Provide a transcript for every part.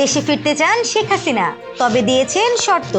দেশে ফিরতে চান শেখ হাসিনা, তবে দিয়েছেন শর্ত।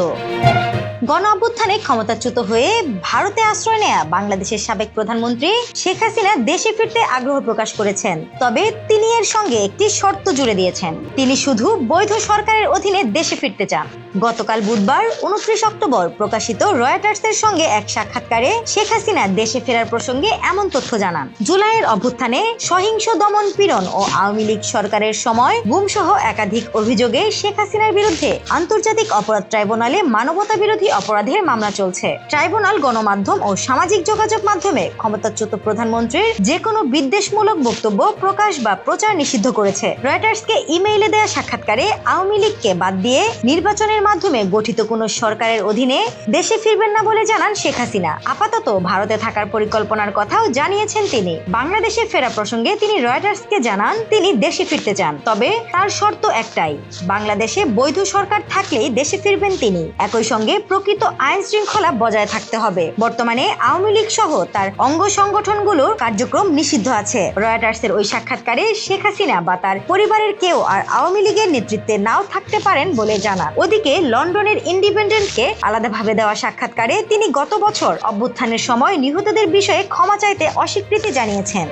গণ অভ্যুত্থানে ক্ষমতাচ্যুত হয়ে ভারতে আশ্রয় নেয়া বাংলাদেশের সাবেক প্রধানমন্ত্রী শেখ হাসিনা দেশে ফিরতে আগ্রহ প্রকাশ করেছেন, তবে তিনি এর সঙ্গে একটি শর্ত জুড়ে দিয়েছেন। তিনি শুধু বৈধ সরকারের অধীনে দেশে ফিরতে চান। গতকাল বুধবার, উনত্রিশ অক্টোবর, প্রকাশিত রয়টার্সের সঙ্গে এক সাক্ষাৎকারে শেখ হাসিনা দেশে ফেরার প্রসঙ্গে এমন তথ্য জানান। জুলাইয়ের অভ্যুত্থানে সহিংস দমন পীড়ন ও আওয়ামী লীগ সরকারের সময় গুমসহ একাধিক অভিযোগে শেখ হাসিনার বিরুদ্ধে আন্তর্জাতিক অপরাধ ট্রাইব্যুনালে মানবতা বিরোধী অপরাধের মামলা চলছে। ট্রাইব্যুনাল গণমাধ্যম ও সামাজিক যোগাযোগ মাধ্যমে ক্ষমতাচ্যুত প্রধানমন্ত্রীর যে কোনো বিদ্বেষমূলক বক্তব্য প্রকাশ বা প্রচার নিষিদ্ধ করেছে। রয়টার্সকে ইমেইলে দেয়া সাক্ষাৎকারে আওয়ামী লীগকে বাদ দিয়ে নির্বাচনের মাধ্যমে গঠিত কোনো সরকারের অধীনে দেশে ফিরবেন না বলে জানান শেখ হাসিনা। আপাতত ভারতে থাকার পরিকল্পনার কথাও জানিয়েছেন তিনি। বাংলাদেশে ফেরা প্রসঙ্গে তিনি রয়টার্সকে জানান তিনি দেশে ফিরতে চান। তবে তার শর্ত একটাই, বাংলাদেশে বৈধ সরকার থাকলেই দেশে ফিরবেন তিনি। একই সঙ্গে প্রকৃত আইন শৃঙ্খলা বজায় থাকতে হবে। বর্তমানে আওয়ামী লীগ সহ তার অঙ্গ সংগঠনগুলোর কার্যক্রম নিষিদ্ধ আছে। রয়টার্সের ওই সাক্ষাৎকারে শেখ হাসিনা বা তার পরিবারের কেউ আর আওয়ামী লীগের নেতৃত্বে নাও থাকতে পারেন বলে জানা ওদিকে লন্ডনের ইন্ডিপেন্ডেন্টকে আলাদাভাবে দেওয়া সাক্ষাৎকারে তিনি গত বছর অভ্যুত্থানের সময় নিহতদের বিষয়ে ক্ষমা চাইতে অস্বীকৃতি জানিয়েছেন।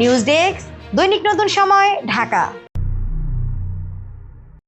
নিউজ ডেস্ক, দৈনিক নতুন সময়, ঢাকা।